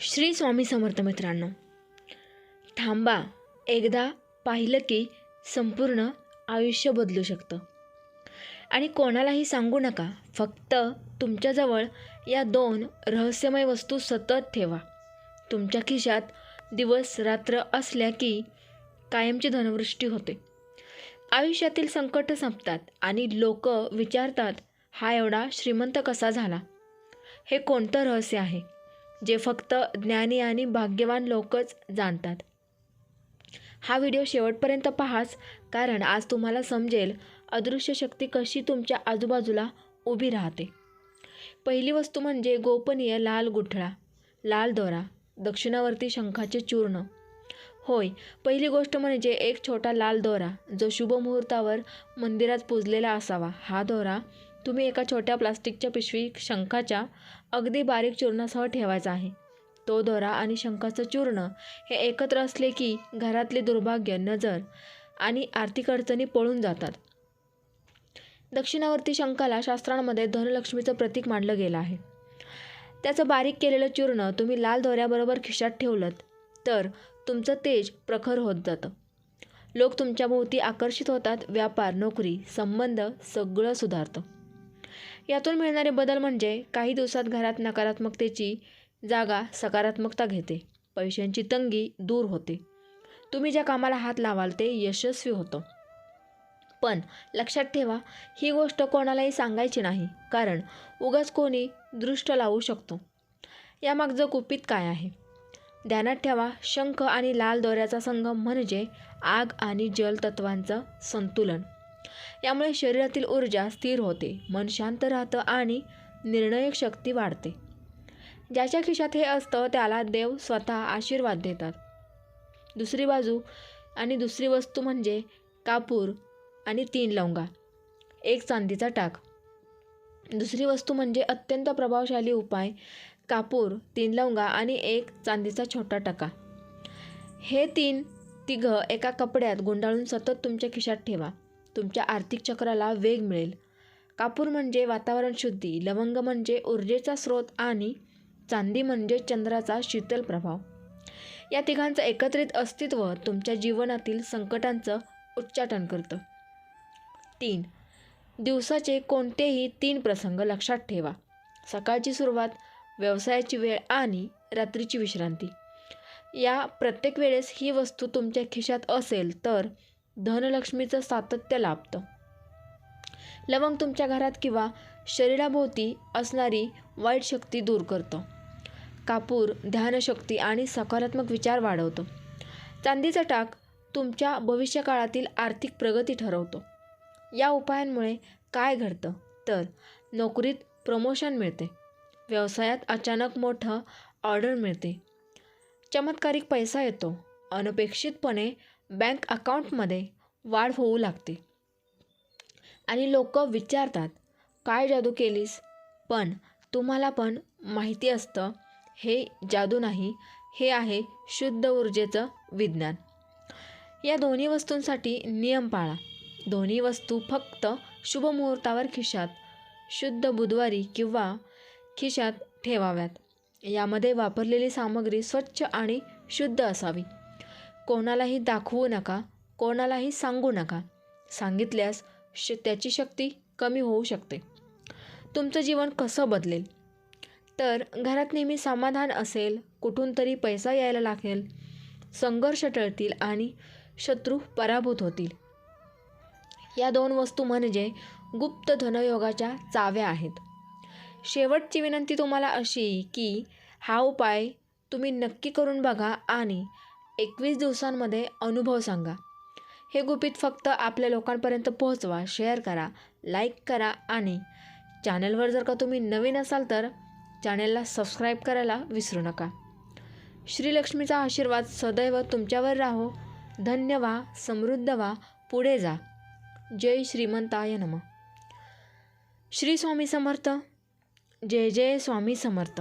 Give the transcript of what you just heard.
श्री स्वामी समर्थ मित्रांनो थांबा. एकदा पाहिलं की संपूर्ण आयुष्य बदलू शकतं. आणि कोणालाही सांगू नका फक्त तुमच्याजवळ या दोन रहस्यमय वस्तू सतत ठेवा. तुमच्या खिशात दिवस रात्र असल्या की कायमची धनवृष्टी होते. आयुष्यातील संकट संपतात आणि लोक विचारतात हा एवढा श्रीमंत कसा झाला? हे कोणतं रहस्य आहे? जे फक्त ज्ञानी आणि भाग्यवान लोकच जाणतात. हा व्हिडिओ शेवटपर्यंत पाहाच कारण आज तुम्हाला समजेल अदृश्य शक्ती कशी तुमच्या आजूबाजूला उभी राहते. पहिली वस्तू म्हणजे गोपनीय लाल गुठळा लाल दोरा दक्षिणावर्ती शंखाचे चूर्ण. होय पहिली गोष्ट म्हणजे एक छोटा लाल दोरा जो शुभ मुहूर्तावर मंदिरात पुजलेला असावा. हा दोरा तुम्ही एका छोट्या प्लास्टिकच्या पिशवी शंखाच्या अगदी बारीक चूर्णासह ठेवायचा आहे. तो दोरा आणि शंखाचं चूर्ण हे एकत्र असले की घरातले दुर्भाग्य नजर आणि आर्थिक अडचणी पळून जातात. दक्षिणावर्ती शंखाला शास्त्रांमध्ये धनलक्ष्मीचं प्रतीक मानलं गेलं आहे. त्याचं बारीक केलेलं चूर्ण तुम्ही लाल दोऱ्याबरोबर खिशात ठेवलं तर तुमचं तेज प्रखर होत जातं. लोक तुमच्याभोवती आकर्षित होतात व्यापार नोकरी संबंध सगळं सुधारतं. यातून मिळणारे बदल म्हणजे काही दिवसात घरात नकारात्मकतेची जागा सकारात्मकता घेते. पैशांची तंगी दूर होते. तुम्ही ज्या कामाला हात लावाल ते यशस्वी होतं. पण लक्षात ठेवा ही गोष्ट कोणालाही सांगायची नाही कारण उगाच कोणी दृष्ट लावू शकतो. यामागचं गुपित काय आहे? ध्यानात ठेवा शंख आणि लाल दोऱ्याचा संगम म्हणजे आग आणि जल तत्वांचं संतुलन. यामुळे शरीरातील ऊर्जा स्थिर होते मन शांत राहतं आणि निर्णयक शक्ती वाढते. ज्याच्या खिशात हे असतं त्याला देव स्वतः आशीर्वाद देतात. दुसरी बाजू आणि दुसरी वस्तू म्हणजे कापूर आणि तीन लवंगा एक चांदीचा टाक. दुसरी वस्तू म्हणजे अत्यंत प्रभावशाली उपाय कापूर तीन लवंगा आणि एक चांदीचा छोटा टका. हे तीन तिघं एका कपड्यात गुंडाळून सतत तुमच्या खिशात ठेवा. तुमच्या आर्थिक चक्राला वेग मिळेल. कापूर म्हणजे वातावरण शुद्धी लवंग म्हणजे ऊर्जेचा स्रोत आणि चांदी म्हणजे चंद्राचा शीतल प्रभाव. या तिघांचं एकत्रित अस्तित्व तुमच्या जीवनातील संकटांचं उच्चाटन करतं. तीन दिवसाचे कोणतेही तीन प्रसंग लक्षात ठेवा. सकाळची सुरुवात व्यवसायाची वेळ आणि रात्रीची विश्रांती. या प्रत्येक वेळेस ही वस्तू तुमच्या खिशात असेल तर धनलक्ष्मीचं सातत्य लाभतं. लवंग तुमच्या घरात किंवा शरीराभोवती असणारी वाईट शक्ती दूर करतं. कापूर ध्यानशक्ती आणि सकारात्मक विचार वाढवतो. चांदीचा टाक तुमच्या भविष्यकाळातील आर्थिक प्रगती ठरवतो. या उपायांमुळे काय घडतं? तर नोकरीत प्रमोशन मिळते. व्यवसायात अचानक मोठं ऑर्डर मिळते. चमत्कारिक पैसा येतो. अनपेक्षितपणे बँक अकाउंटमध्ये वाढ होऊ लागते. आणि लोक विचारतात काय जादू केलीस? पण तुम्हाला पण माहिती असतं हे जादू नाही हे आहे शुद्ध ऊर्जेचं विज्ञान. या दोन्ही वस्तूंसाठी नियम पाळा. दोन्ही वस्तू फक्त शुभ मुहूर्तावर खिशात शुद्ध बुधवारी किंवा खिशात ठेवाव्यात. यामध्ये वापरलेली सामग्री स्वच्छ आणि शुद्ध असावी. कोणालाही दाखवू नका कोणालाही सांगू नका. सांगितल्यास श त्याची शक्ती कमी होऊ शकते. तुमचं जीवन कसं बदलेल? तर घरात नेहमी समाधान असेल कुठून तरी पैसा यायला लागेल संघर्ष टळतील आणि शत्रू पराभूत होतील. या दोन वस्तू म्हणजे गुप्त धनयोगाच्या चाव्या आहेत. शेवटची विनंती तुम्हाला अशी की हा उपाय तुम्ही नक्की करून बघा आणि एकवीस दिवसांमध्ये अनुभव सांगा. हे गुपित फक्त आपल्या लोकांपर्यंत पोहोचवा शेअर करा लाईक करा आणि चॅनलवर जर का तुम्ही नवीन असाल तर चॅनलला सबस्क्राईब करायला विसरू नका. श्रीलक्ष्मीचा आशीर्वाद सदैव तुमच्यावर राहो. धन्य व्हा समृद्ध व्हा पुढे जा. जय श्रीमंताय नम. श्री स्वामी समर्थ. जय जय स्वामी समर्थ.